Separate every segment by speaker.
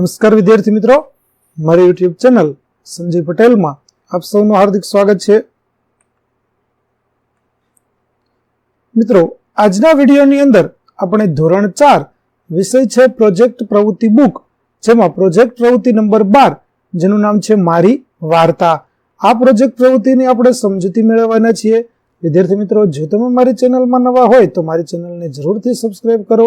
Speaker 1: નમસ્કાર વિદ્યાર્થી મિત્રો. મારી યુટ્યુબ ચેનલ સંજય પટેલમાં આપ સૌનું હાર્દિક સ્વાગત છે. મિત્રો, આજના વિડીયોની અંદર આપણે ધોરણ ચાર વિષય છે પ્રોજેક્ટ પ્રવૃત્તિ બુક જેમાં પ્રોજેક્ટ પ્રવૃત્તિ નંબર બાર, જેનું નામ છે મારી વાર્તા. આ પ્રોજેક્ટ પ્રવૃત્તિની આપણે સમજૂતી મેળવવાના છીએ. વિદ્યાર્થી મિત્રો, જો તમે મારી ચેનલમાં નવા હોય તો મારી ચેનલને જરૂરથી સબસ્ક્રાઈબ કરો.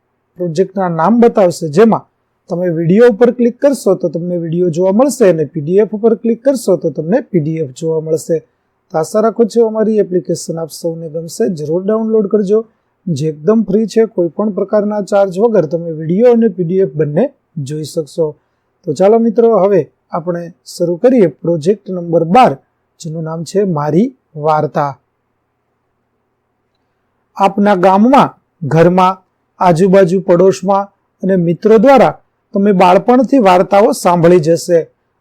Speaker 1: પ્રોજેક્ટના નામ બતાવશે, જેમાં તમે વીડિયો ઉપર ક્લિક કરશો તો તમને વીડિયો જોવા મળશે અને પીડીએફ ઉપર ક્લિક કરશો તો તમને પીડીએફ જોવા મળશે. તો આશા રાખું છું અમારી એપ્લિકેશન આપ સૌને ગમશે. જરૂર ડાઉનલોડ કરજો. જે એકદમ ફ્રી છે કોઈ પણ પ્રકારના ચાર્જ વગર તમે વીડિયો અને પીડીએફ બંને જોઈ શકશો. તો ચાલો મિત્રો, હવે આપણે શરૂ કરીએ પ્રોજેક્ટ નંબર બાર, જેનું નામ છે મારી વાર્તા. આપના ગામમાં, ઘરમાં આજુબાજુ પડોશમાં અને મિત્રો દ્વારા તમે બાળપણથી વાર્તાઓ સાંભળી જશે.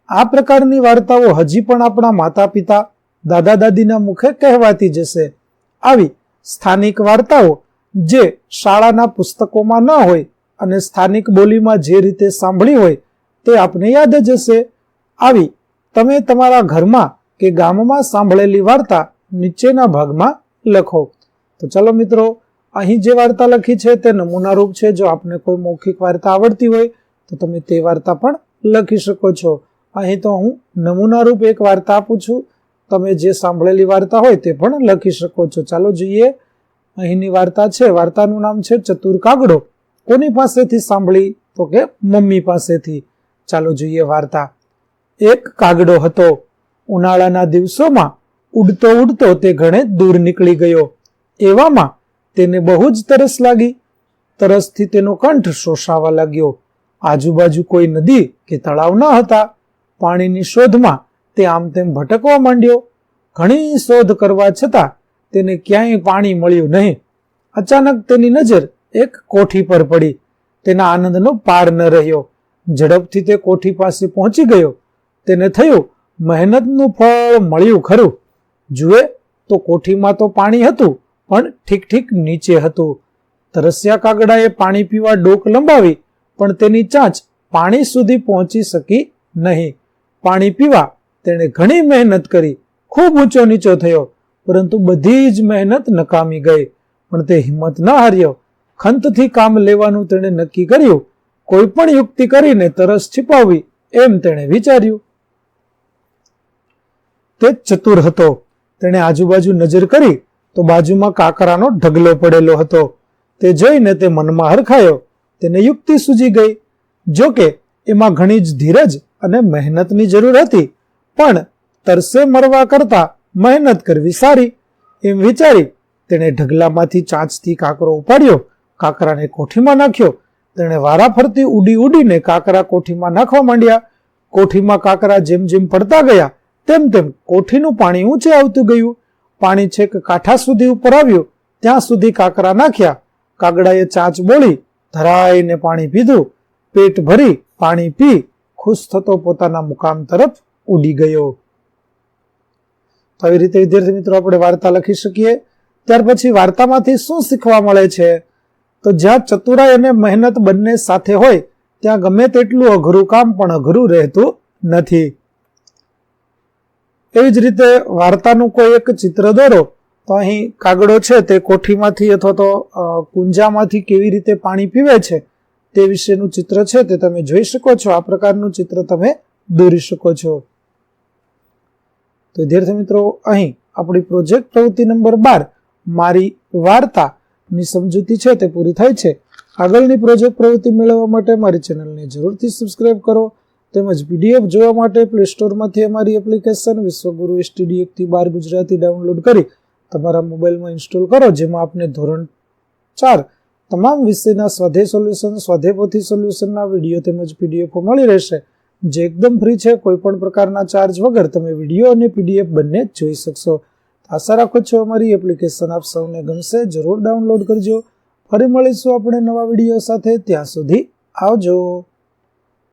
Speaker 1: આ પ્રકારની વાર્તાઓ હજી પણ આપણા માતા પિતા દાદા દાદીના મુખે કહેવાતી જશે. આવી સ્થાનિક વાર્તાઓ જે શાળાના પુસ્તકોમાં ન હોય અને સ્થાનિક બોલીમાં જે રીતે સાંભળી હોય તે આપને યાદ જ હશે. આવી તમે તમારા ઘરમાં કે ગામમાં સાંભળેલી વાર્તા નીચેના ભાગમાં લખો. તો ચાલો મિત્રો અહીં જે વાર્તા લખી છે તે નમૂનારૂપ છે. જો આપને કોઈ મૌખિક વાર્તા આવડતી હોય, તો તમે તે વાર્તા પણ લખી શકો છો. અહીં તો હું નમૂનારૂપ એક વાર્તા આપું છું. તમે જે સાંભળેલી વાર્તા હોય તે પણ લખી શકો છો. ચાલો જોઈએ. અહીંની વાર્તા છે. વાર્તાનું નામ છે ચતુર કાગડો. કોની પાસેથી સાંભળી? તો કે મમ્મી પાસેથી. ચાલો જોઈએ વાર્તા. એક કાગડો હતો. ઉનાળાના દિવસોમાં ઉડતો ઉડતો તે ઘણે દૂર નીકળી ગયો. એવામાં તેને બહુ જ તરસ લાગી. તરસથી તેનો કંઠ શોષાવા લાગ્યો. આજુબાજુ કોઈ નદી કે તળાવ ન હતા. પાણીની શોધમાં તે આમ તેમ ભટકવા માંડ્યો. ઘણી શોધ કરવા છતાં તેને ક્યાંય પાણી મળ્યું નહીં. અચાનક તેની નજર એક કોઠી પર પડી. તેના આનંદનો પાર ન રહ્યો. ઝડપથી તે કોઠી પાસે પહોંચી ગયો. તેને થયું, મહેનતનું ફળ મળ્યું ખરું. જુએ, તો કોઠીમાં તો પાણી હતું પણ ઠીક ઠીક નીચે હતું. તરસ્યા કાગડાએ પાણી પીવા ડોક લંબાવી, પણ તેની ચાંચ પાણી સુધી પહોંચી શકી નહીં. પાણી પીવા તેણે ઘણી મહેનત કરી, ખૂબ ઊંચો નીચો થયો, પરંતુ બધી જ મહેનત નકામી ગઈ, પણ તે હિંમત ન હાર્યો. ખંતથી કામ લેવાનું તેણે નક્કી કર્યું, કોઈ પણ યુક્તિ કરીને તરસ छिપાવવી એમ તેણે વિચાર્યું. તે ચતુર હતો. તેણે આજુબાજુ નજર કરી તો બાજુમાં કાકરાનો ઢગલો પડેલો હતો. તે જોઈને તે મનમાં હરખાયો. તેને યુક્તિ સૂજી ગઈ. જો કે એમાં ઘણી જ ધીરજ અને મહેનતની જરૂર હતી. પણ તરસે મરવા કરતા મહેનત કરવી સારી. એમ વિચારી તેણે ઢગલામાંથી ચાંચથી કાકરો ઉપાડ્યો. કાકરાને કોઠીમાં નાખ્યો. તેણે વારા ફરતી ઉડી ઉડીને કાકરા કોઠીમાં નાખવા માંડ્યા. કોઠીમાં કાકરા જેમ જેમ પડતા ગયા, તેમ તેમ કોઠીનું પાણી ઊંચે આવતું ગયું. પાણી છેક કાંઠા સુધી ઉપર આવ્યું, ત્યાં સુધી કાકરા નાખ્યા, કાગડાએ ચાંચ બોળી, ધરાઈને પાણી પીધું, પેટ ભરી, પાણી પી, ખુશ થતો પોતાના મુકામ તરફ ઉડી ગયો. તો આવી રીતે, વિદ્યાર્થી મિત્રો, આપણે વાર્તા લખી શકીએ. ત્યાર પછી વાર્તામાંથી શું શીખવા મળે છે? તો જ્યાં ચતુરાઈ અને મહેનત બંને સાથે હોય, ત્યાં ગમે તેટલું અઘરું કામ પણ અઘરું રહેતું નથી. એવી જ રીતે વાર્તાનું કોઈ એક ચિત્ર દોરો, તો અહીં કાગડો છે તે કોઠીમાંથી અથવા તો કુંજામાંથી કેવી રીતે પાણી પીવે છે તે વિશેનું ચિત્ર છે તે તમે જોઈ શકો છો. આ પ્રકારનું ચિત્ર તમે દોરી શકો છો. તો વિદ્યાર્થી મિત્રો, અહીં આપણી પ્રોજેક્ટ પ્રવૃત્તિ નંબર બાર, મારી વાર્તાની સમજૂતી છે તે પૂરી થાય છે. આગળની પ્રોજેક્ટ પ્રવૃત્તિ મેળવવા માટે મારી ચેનલને જરૂરથી સબસ્ક્રાઇબ કરો. તેમજ પીડીએફ જોવા માટે પ્લે સ્ટોરમાંથી અમારી એપ્લિકેશન વિશ્વગુરુ એસટીડી એકથી બાર ગુજરાતી ડાઉનલોડ કરી તમારા મોબાઈલમાં ઇન્સ્ટોલ કરો, જેમાં આપને ધોરણ ચાર તમામ વિષયના સ્વાધ્યાય સોલ્યુશન સ્વાધેપોથી સોલ્યુશનના વીડિયો તેમજ પીડીએફો મળી રહેશે. જે એકદમ ફ્રી છે કોઈ પણ પ્રકારના ચાર્જ વગર તમે વીડિયો અને પીડીએફ બંને જોઈ શકશો. આશા રાખો છો અમારી એપ્લિકેશન આપ સૌને ગમશે, જરૂર ડાઉનલોડ કરજો. ફરી મળીશું આપણે નવા વીડિયો સાથે, ત્યાં સુધી આવજો.